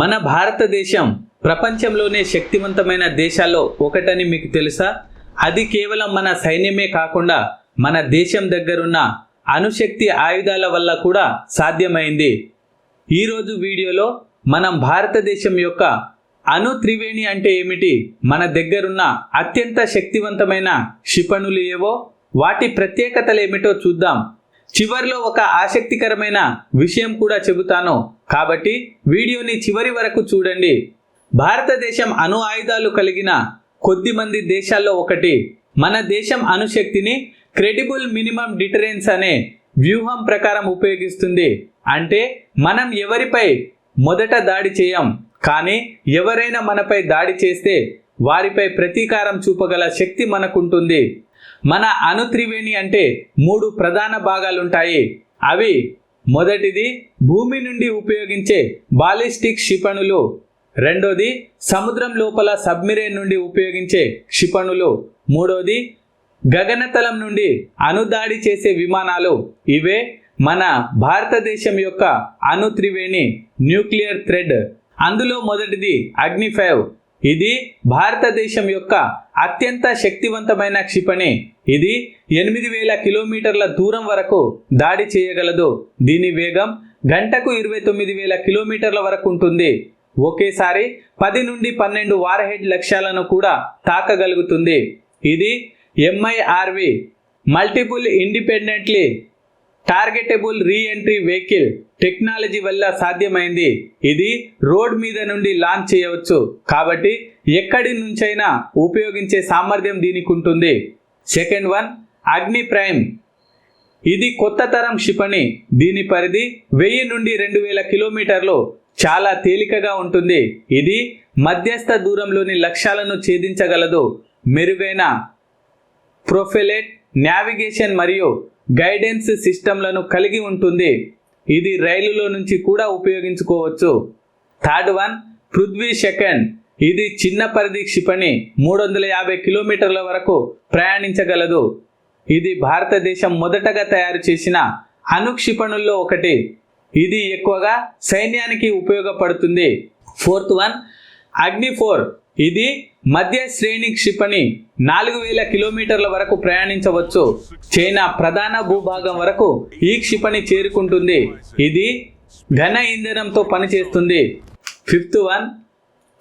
మన భారతదేశం ప్రపంచంలోనే శక్తివంతమైన దేశాల్లో ఒకటని మీకు తెలుసా? అది కేవలం మన సైన్యమే కాకుండా మన దేశం దగ్గరున్న అణుశక్తి ఆయుధాల వల్ల కూడా సాధ్యమైంది. ఈరోజు వీడియోలో మనం భారతదేశం యొక్క అణు త్రివేణి అంటే ఏమిటి? మన దగ్గరున్న అత్యంత శక్తివంతమైన క్షిపణులు ఏవో? వాటి ప్రత్యేకతలు ఏమిటో చూద్దాం. చివరిలో ఒక ఆసక్తికరమైన విషయం కూడా చెబుతాను. కాబట్టి వీడియోని చివరి వరకు చూడండి. భారతదేశం అణు ఆయుధాలు కలిగిన కొద్ది మంది దేశాల్లో ఒకటి. మన దేశం అణుశక్తిని క్రెడిబుల్ మినిమం డిటరెన్స్ అనే వ్యూహం ప్రకారం ఉపయోగిస్తుంది. అంటే మనం ఎవరిపై మొదట దాడి చేయం కానీ ఎవరైనా మనపై దాడి చేస్తే వారిపై ప్రతీకారం చూపగల శక్తి మనకుంటుంది. మన అణు త్రివేణి అంటే మూడు ప్రధాన భాగాలుంటాయి. అవి మొదటిది భూమి నుండి ఉపయోగించే బాలిస్టిక్ క్షిపణులు. రెండోది సముద్రం లోపల సబ్మిరైన్ నుండి ఉపయోగించే క్షిపణులు. మూడోది గగనతలం నుండి అనుదాడి చేసే విమానాలు. ఇవే మన భారతదేశం యొక్క అణు త్రివేణి న్యూక్లియర్ థ్రెడ్. అందులో మొదటిది అగ్ని ఫైవ్ ఇది భారతదేశం యొక్క అత్యంత శక్తివంతమైన క్షిపణి. ఇది ఎనిమిది వేల కిలోమీటర్ల దూరం వరకు దాడి చేయగలదు. దీని వేగం గంటకు ఇరవై తొమ్మిది వేల కిలోమీటర్ల వరకు ఉంటుంది. ఒకేసారి పది నుండి పన్నెండు వార్హెడ్ లక్ష్యాలను కూడా తాకగలుగుతుంది. ఇది MIRV multiple independently targetable re entry vehicle technology వల్ల సాధ్యమైంది. ఇది రోడ్ మీద నుండి లాంచ్ చేయవచ్చు. కాబట్టి ఎక్కడి నుంచైనా ఉపయోగించే సామర్థ్యం దీనికి ఉంటుంది. సెకండ్ వన్ అగ్ని ప్రైమ్ ఇది కొత్త తరం క్షిపణి. దీని పరిధి వెయ్యి నుండి రెండు వేల కిలోమీటర్లు. చాలా తేలికగా ఉంటుంది. ఇది మధ్యస్థ దూరంలోని లక్ష్యాలను ఛేదించగలదు. మెరుగైన ప్రొఫెలెట్ నావిగేషన్ మరియు గైడెన్స్ సిస్టంలను కలిగి ఉంటుంది. ఇది రైలులో నుంచి కూడా ఉపయోగించుకోవచ్చు. Third one Prithvi second. ఇది చిన్న పరిధి క్షిపణి మూడు వందల యాభై కిలోమీటర్ల వరకు ప్రయాణించగలదు. ఇది భారతదేశం మొదటగా తయారు చేసిన అనుక్షిపణుల్లో ఒకటి. ఇది ఎక్కువగా సైన్యానికి ఉపయోగపడుతుంది. ఫోర్త్ వన్ అగ్ని ఫోర్ ఇది మధ్య శ్రేణి క్షిపణి నాలుగు వేల కిలోమీటర్ల వరకు ప్రయాణించవచ్చు. చైనా ప్రధాన భూభాగం వరకు ఈ క్షిపణి చేరుకుంటుంది. ఇది ఘన ఇంధనంతో పనిచేస్తుంది. Fifth one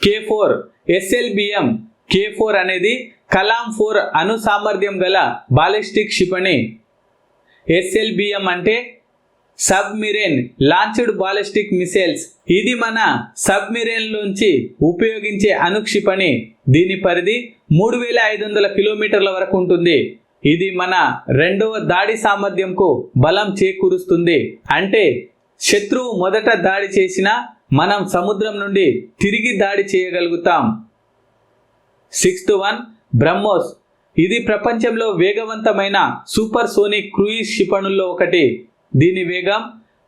K four SLBM. K four అనేది కలాం ఫోర్ అణు సామర్థ్యం గల బాలిస్టిక్ క్షిపణి. ఎస్ఎల్బిఎం అంటే సబ్మిరేన్ లాంచ్డ్ బాలిస్టిక్ మిసైల్స్. ఇది మన సబ్మిరేన్లోంచి ఉపయోగించే అనుక్షిపణి. దీని పరిధి మూడు వేల ఐదు వందల కిలోమీటర్ల వరకు ఉంటుంది. ఇది మన రెండవ దాడి సామర్థ్యంకు బలం చేకూరుస్తుంది. అంటే శత్రువు మొదట దాడి చేసినా మనం సముద్రం నుండి తిరిగి దాడి చేయగలుగుతాం. Sixth one BrahMos. ఇది ప్రపంచంలో వేగవంతమైన సూపర్ సోనిక్ క్రూయిజ్ క్షిపణుల్లో ఒకటి. దీని వేగం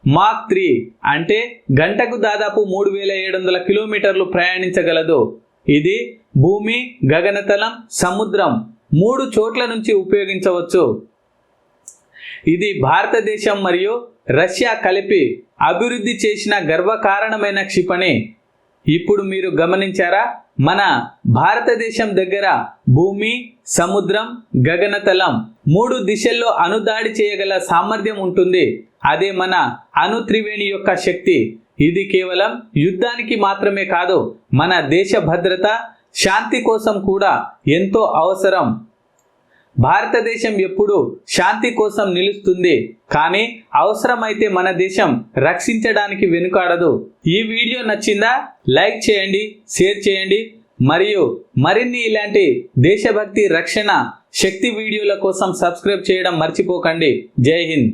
మాక్ త్రీ అంటే గంటకు దాదాపు మూడు వేల ఏడు వందల కిలోమీటర్లు ప్రయాణించగలదు. ఇది భూమి గగనతలం సముద్రం మూడు చోట్ల నుంచి ఉపయోగించవచ్చు. ఇది భారతదేశం మరియు రష్యా కలిపి అభివృద్ధి చేసిన గర్వకారణమైన క్షిపణి. ఇప్పుడు మీరు గమనించారా? మన భారతదేశం దగ్గర భూమి సముద్రం గగనతలం మూడు దిశల్లో అనుదాడి చేయగల సామర్థ్యం ఉంటుంది. అదే మన అణు త్రివేణి యొక్క శక్తి. ఇది కేవలం యుద్ధానికి మాత్రమే కాదు మన దేశ భద్రత శాంతి కోసం కూడా ఎంతో అవసరం. భారతదేశం ఎప్పుడు శాంతి కోసం నిలుస్తుంది కానీ అవసరమైతే మన దేశం రక్షించడానికి వెనుకాడదు. ఈ వీడియో నచ్చిందా? లైక్ చేయండి షేర్ చేయండి మరియు మరిన్ని ఇలాంటి దేశభక్తి రక్షణ శక్తి వీడియోల కోసం సబ్స్క్రైబ్ చేయడం మర్చిపోకండి. జై హింద్.